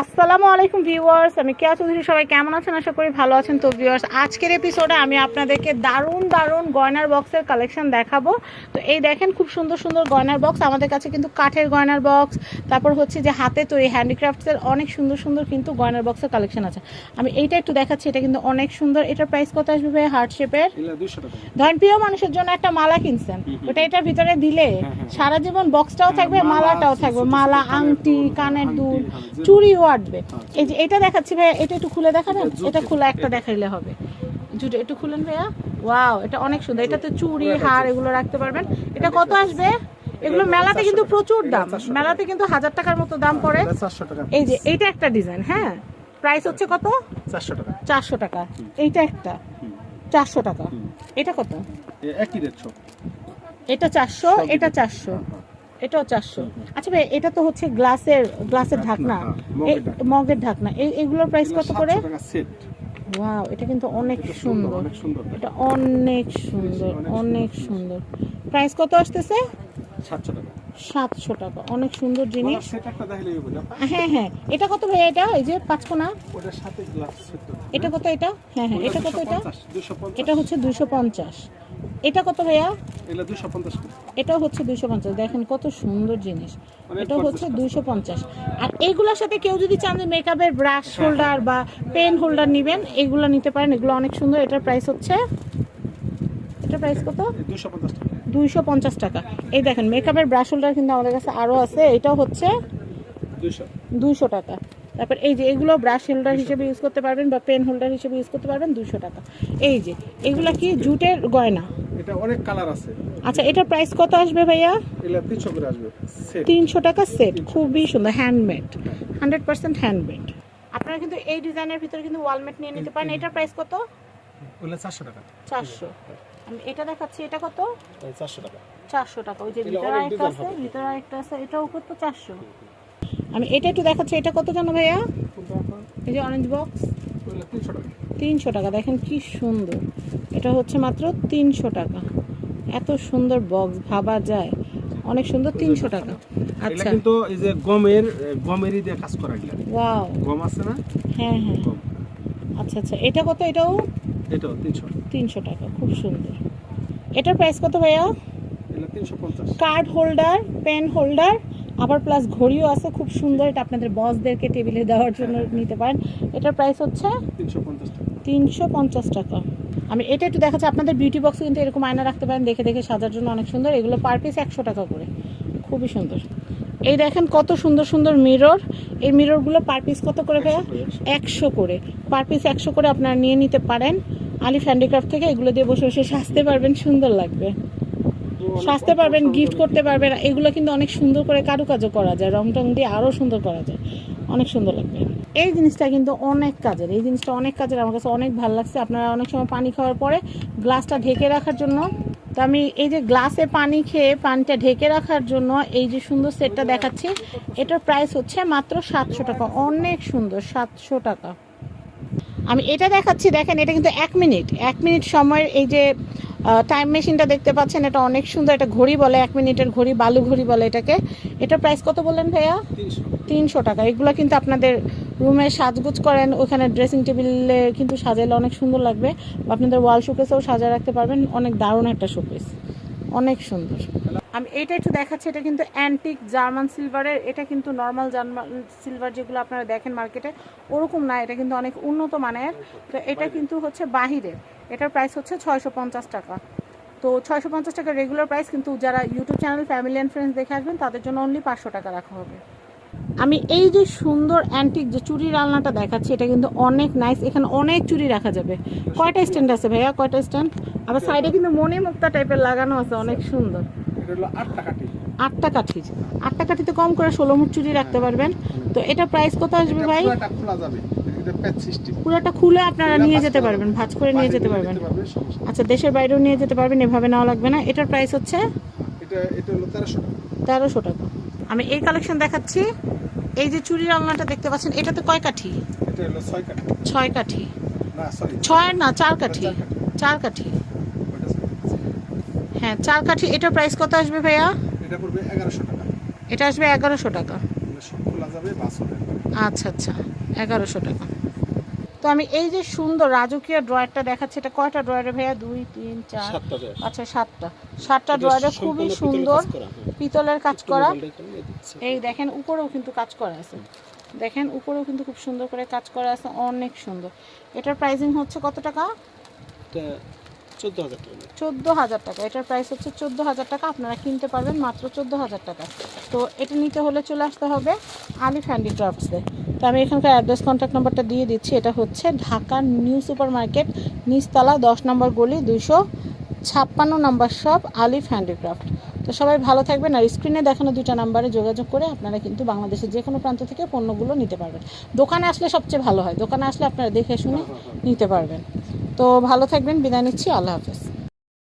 আসসালামু আলাইকুম ভিউয়ার্স আমি কেয়া চৌধুরী সবাই কেমন আছেন? আশা করি ভালো আছেন। তো ভিউয়ার্স আজকের এপিসোডে আমি আপনাদেরকে দারুণ দারুণ গয়নার বক্সের কালেকশন দেখাবো। তো এই দেখেন খুব সুন্দর সুন্দর গয়নার বক্স আমাদের কাছে কিন্তু কাঠের গয়নার বক্স তারপর হচ্ছে যে হাতে তৈরি হ্যান্ডিক্রাফটসের অনেক সুন্দর সুন্দর কিন্তু গয়নার বক্সের কালেকশন আছে। আমি এইটা একটু দেখাচ্ছি এটা কিন্তু অনেক সুন্দর। এটার প্রাইস কত আসবে ভাই হার্ট শেপের এগুলা 200 টাকা। ধরেন প্রিয় মানুষের জন্য একটা মালা কিনছেন ওটা এটার ভিতরে দিলে সারা জীবন বক্সটাও থাকবে হ্যাঁ, মালাটাও থাকবে। মালা আংটি কানের দুল হ্যাঁ, চুড়িও আটবে। আচ্ছা। এই যে এটা দেখাচ্ছি ভাইয়া এটা একটু খুলে দেখাবেন? এটা খোলা একটা দেখাইলে হবে। জুটে একটু খুলেন ভাইয়া। ওয়াও এটা অনেক সুন্দর। এটাতে চুড়ি হার এগুলো রাখতে পারবেন। এটা কত আসবে? এগুলো মেলাতে কিন্তু প্রচুর দাম। এটা 400 টাকা। মেলাতে কিন্তু হাজার টাকার মতো দাম পড়ে। এটা 400 টাকা। এই যে এইটা একটা ডিজাইন হ্যাঁ? প্রাইস হচ্ছে কত? 400 টাকা। চারশো টাকা। এইটা একটা। চারশো টাকা। এটা কত? একই এটা চারশো এটা চারশো। হ্যাঁ, এটাও চারশো। আচ্ছা ভাই এটা তো হচ্ছে গ্লাসের গ্লাসের ঢাকনা। ঢাকনা, হ্যাঁ, মগের ঢাকনা। মগের এই- এগুলোর প্রাইস কত করে? 700 ওয়াও এটা কিন্তু অনেক সুন্দর সুন্দর। এটা অনেক সুন্দর অনেক সুন্দর। প্রাইস কত আসতেছে? 700 টাকা। সাতশো টাকা অনেক সুন্দর জিনিস। হ্যাঁ হ্যাঁ এটা কত ভাই এটা? এই যে পাঁচকোনা। এটা কত এটা? হ্যাঁ হ্যাঁ এটা কত এটা? এটা হচ্ছে দুইশো পঞ্চাশ। এটা কত ভাইয়া? এগুলা 250 করে এটাও হচ্ছে দুইশো পঞ্চাশ। দেখেন কত সুন্দর জিনিস। এটা হচ্ছে gorgeous দুইশো পঞ্চাশ। আর এইগুলোর সাথে কেউ যদি চান যে মেকআপের ব্রাশ হোল্ডার বা পেন হোল্ডার নেবেন এগুলো নিতে পারেন। এগুলো অনেক সুন্দর। এটার প্রাইস হচ্ছে এটা প্রাইস কত? 250 টাকা। দুইশো পঞ্চাশ টাকা। এই দেখেন মেকআপের ব্রাশ হোল্ডার কিন্তু আমাদের কাছে আরও আছে। এটাও হচ্ছে 200 দুইশো টাকা। তারপর এই যে এগুলো ব্রাশ হোল্ডার হিসেবে ইউজ করতে পারবেন বা পেন হোল্ডার হিসেবে ইউজ করতে পারবেন দুশো টাকা। এই যে এগুলা কি জুটের গয়না? এটা অনেক কালার আছে। আচ্ছা এটার প্রাইস কত আসবে ভাইয়া? এগুলা 300 করে আসবে। সেট তিনশো টাকা সেট খুবই সুন্দর হ্যান্ডমেড হান্ড্রেড পার্সেন্ট হ্যান্ডমেড আপনারা কিন্তু এই ডিজাইনের ভিতরে কিন্তু ওয়ালমেট নিয়ে নিতে পারেন। এটার প্রাইস কত? ওগুলা 400 টাকা। চারশো। আমি এটা দেখাচ্ছি এটা কত? 400 টাকা। চারশো টাকা। ওই যে ভিতরে একটা আছে। ভিতরে একটা আছে এটার উপর তো চারশো। আমি এটা একটু দেখাচ্ছি এটা কত জানো ভাইয়া? এই যে অরেঞ্জ বক্স ওগুলা 300 টাকা তিনশো টাকা দেখেন কি সুন্দর। এটা হচ্ছে মাত্র তিনশো টাকা। এত সুন্দর বক্স ভাবা যায়। অনেক সুন্দর তিনশো টাকা। আচ্ছা। কিন্তু এই যে গমের গমেরই দিয়ে কাজ করা এগুলা। ওয়াও গম আছে না? হ্যাঁ হ্যাঁ। আচ্ছা আচ্ছা। এটা কত এটাও? এটাও 300 তিনশো টাকা খুব সুন্দর। এটার প্রাইস কত ভাইয়া? কার্ড হোল্ডার পেন হোল্ডার আবার প্লাস ঘড়িও আছে খুব সুন্দর এটা আপনাদের বসদেরকে টেবিলে দেওয়ার জন্য নিতে পারেন। এটার প্রাইস হচ্ছে তিনশো পঞ্চাশ টাকা। আমি এটা একটু দেখাচ্ছি আপনাদের বিউটি বক্সে কিন্তু এরকম আয়না রাখতে পারেন দেখে দেখে সাজার জন্য অনেক সুন্দর। এগুলো পার পিস একশো টাকা করে। খুবই সুন্দর। এই দেখেন কত সুন্দর সুন্দর মিরর এই মিররগুলো পার পিস কত করে ভাইয়া? একশো করে পার পিস একশো করে আপনারা নিয়ে নিতে পারেন। আলিফ হ্যান্ডিক্রাফট থেকে এগুলো দিয়ে বসে বসে সাজতে পারবেন সুন্দর লাগবে। সাজতে পারবেন গিফট করতে পারবেন, এগুলো কিন্তু অনেক সুন্দর করে কারুকাজও করা যায় রং টং দিয়ে আরও সুন্দর করা যায়। অনেক সুন্দর লাগবে। এই জিনিসটা কিন্তু অনেক কাজের, এই জিনিসটা অনেক কাজের, আমার কাছে অনেক ভালো লাগছে। আপনারা অনেক সময় পানি খাওয়ার পরে গ্লাসটা ঢেকে রাখার জন্য, তো আমি এই যে গ্লাসে পানি খেয়ে পানিটা ঢেকে রাখার জন্য এই যে সুন্দর সেটটা দেখাচ্ছি, এটার প্রাইস হচ্ছে মাত্র সাতশো টাকা, অনেক সুন্দর, সাতশো টাকা। আমি এটা দেখাচ্ছি, দেখেন এটা কিন্তু এক মিনিট এক মিনিট সময়ের এই যে টাইম মেশিনটা দেখতে পাচ্ছেন এটা অনেক সুন্দর এটা ঘড়ি বলে এক মিনিটের ঘড়ি বালু ঘড়ি বলে এটাকে। এটা প্রাইস কত বললেন ভাইয়া? তিনশো। টাকা। এগুলো কিন্তু আপনাদের রুমে সাজগুজ করেন ওখানে ড্রেসিং টেবিলে কিন্তু সাজালে অনেক সুন্দর লাগবে। আপনাদের ওয়াল শোকেসেও সাজায় রাখতে পারবেন অনেক দারুণ একটা শোকেস অনেক সুন্দর। আমি এইটা একটু দেখাচ্ছি এটা কিন্তু অ্যান্টিক জার্মান সিলভারের এটা কিন্তু নর্মাল জার্মান সিলভার যেগুলো আপনারা দেখেন মার্কেটে ওরকম না এটা কিন্তু অনেক উন্নত মানের। তো এটা কিন্তু হচ্ছে বাহিরের। এটার প্রাইস হচ্ছে ছয়শো পঞ্চাশ টাকা। তো ছয়শো পঞ্চাশ টাকা রেগুলার প্রাইস কিন্তু যারা YouTube channel family and friends দেখে আসবেন তাদের জন্য অনলি পাঁচশো টাকা রাখা হবে। আমি এই যে সুন্দর অ্যান্টিক যে চুরির আলনাটা দেখাচ্ছি এটা কিন্তু অনেক নাইস এখানে অনেক চুরি রাখা যাবে। কয়টা স্ট্যান্ড আছে ভাইয়া? কয়টা স্ট্যান্ড আবার সাইডে কিন্তু মনে মুক্তা টাইপের লাগানো আছে অনেক সুন্দর। এটা হলো 8 টাকা টি আটটা কাঠি। আটটা কাঠিতে কম করে ষোলো মুঠ চুরি রাখতে পারবেন। তো এটা প্রাইস কত আসবে ভাই? খোলা যাবে। এটা প্যাচ সিস্টেম পুরোটা খুলে আপনারা নিয়ে যেতে পারবেন ভাঁজ করে নিয়ে যেতে পারবেন। আচ্ছা দেশের বাইরেও নিয়ে যেতে পারবেন এভাবে নেওয়া লাগবে না। এটার প্রাইস হচ্ছে? এটা এটা হলো 1300 টাকা। তেরোশো টাকা। আমি এই কালেকশন দেখাচ্ছি। এই যে চুরির আলনাটা দেখতে পাচ্ছেন এটাতে কয় কাঠি? এটা হলো 6 কাঠি। ছয় কাঠি। না সরি ছয় না চার কাঠি। চার কাঠি। হ্যাঁ চার কাঠি। এটার প্রাইস কত আসবে ভাইয়া? এটা পড়বে 1100 টাকা। এটা আসবে এগারোশো টাকা। খোলা যাবে আচ্ছা আচ্ছা এগারোশো টাকা। তো আমি এই যে সুন্দর রাজকীয় ড্রয়ারটা দেখাচ্ছি এটা কয়টা ড্রয়ারে ভাইয়া? দুই তিন চার আচ্ছা সাতটা। সাতটা ড্রয়ারে খুবই সুন্দর পিতলের কাজ করা। এই দেখেন উপরেও কিন্তু কাজ করা আছে। দেখেন উপরেও কিন্তু খুব সুন্দর করে কাজ করা আছে অনেক সুন্দর। এটার প্রাইসিং হচ্ছে কত টাকা? চোদ্দ হাজার টাকা। চোদ্দ হাজার টাকা। এটার প্রাইস হচ্ছে চোদ্দ হাজার টাকা। আপনারা কিনতে পারবেন মাত্র চোদ্দ হাজার টাকা। তো এটা নিতে হলে চলে আসতে হবে আলিফ হ্যান্ডিক্রাফটসে তো আমি এখানকার অ্যাড্রেস কন্ট্যাক্ট নাম্বারটা দিয়ে দিচ্ছি। এটা হচ্ছে ঢাকা নিউ সুপার মার্কেট নিচতলা দশ নম্বর গলি দুইশো ছাপ্পান্ন নম্বর শপ আলিফ হ্যান্ডিক্রাফট তো সবাই ভালো থাকবেন আর স্ক্রিনে দেখানো দুইটা নাম্বারে যোগাযোগ করে আপনারা কিন্তু বাংলাদেশের যে কোনো প্রান্ত থেকে পণ্যগুলো নিতে পারবেন। দোকানে আসলে সবচেয়ে ভালো হয়। দোকানে আসলে আপনারা দেখে শুনে নিতে পারবেন। তো ভালো থাকবেন বিদায় নিচ্ছি আল্লাহ হাফেজ।